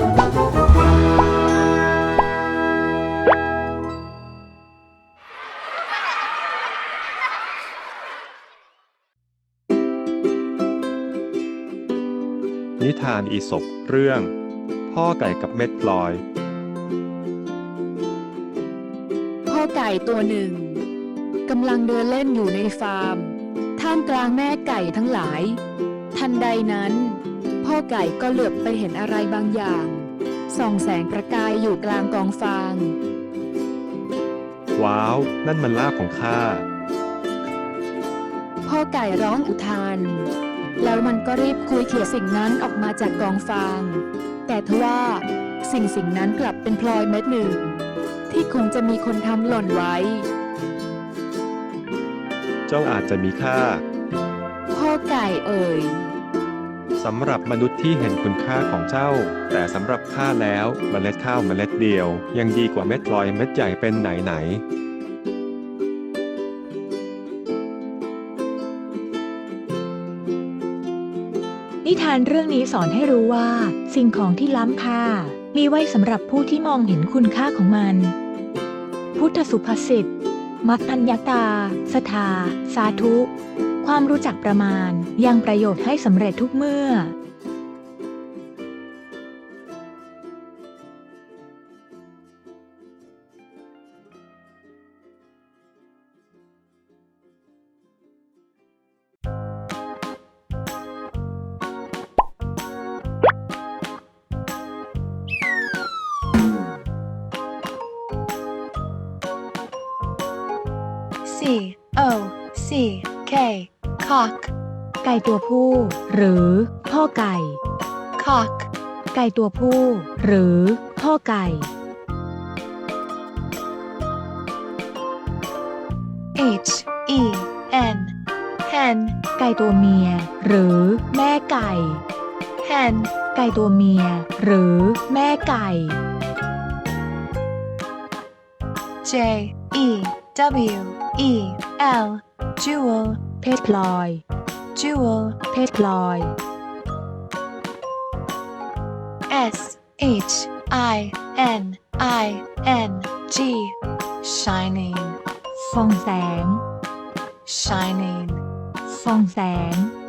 นิทานอีสปเรื่อง พ่อไก่กับเม็ดพลอย พ่อไก่ตัวหนึ่งกำลังเดินเล่นอยู่ในฟาร์ม ท่ามกลางแม่ไก่ทั้งหลาย ทันใดนั้น พ่อไก่ก็เหลือบไปเห็นอะไรบางอย่าง ส่องแสงประกายอยู่กลางกองฟาง ว้าว นั่นมันลาบของข้า พ่อไก่ร้องอุทาน แล้วมันก็รีบคุยเขี่ยสิ่งนั้นออกมาจากกองฟาง แต่ทว่า สิ่งสิ่งนั้นกลับเป็นพลอยเม็ดหนึ่ง ที่คงจะมีคนทำหล่นไว้ เจ้าอาจจะมีค่า พ่อไก่เอ่ย สำหรับมนุษย์ที่เห็นคุณค่าของเจ้า แต่สำหรับข้าแล้วเมล็ดข้าวเมล็ดเดียว ยังดีกว่าเม็ดลอยเม็ดใหญ่เป็นไหนไหนนิทานเรื่องนี้สอนให้รู้ว่า สิ่งของที่ล้ำค่า มีไว้สำหรับผู้ที่มองเห็นคุณค่าของมัน พุทธสุภาษิต มัตตัญญาตา สทา สาธุ ความรู้จักประมาณยังประโยชน์ให้สำเร็จทุกเมื่อ C O C K cock ไก่ตัวผู้ หรือพ่อไก่ cock ไก่ตัวผู้ หรือพ่อไก่ H E N hen ไก่ตัวเมีย หรือแม่ไก่ hen ไก่ตัวเมีย หรือแม่ไก่ J E W E L jewel เพศพลอย jewel เพศพลอย S H I N I N G shining ฟองแสง shining ฟองแสง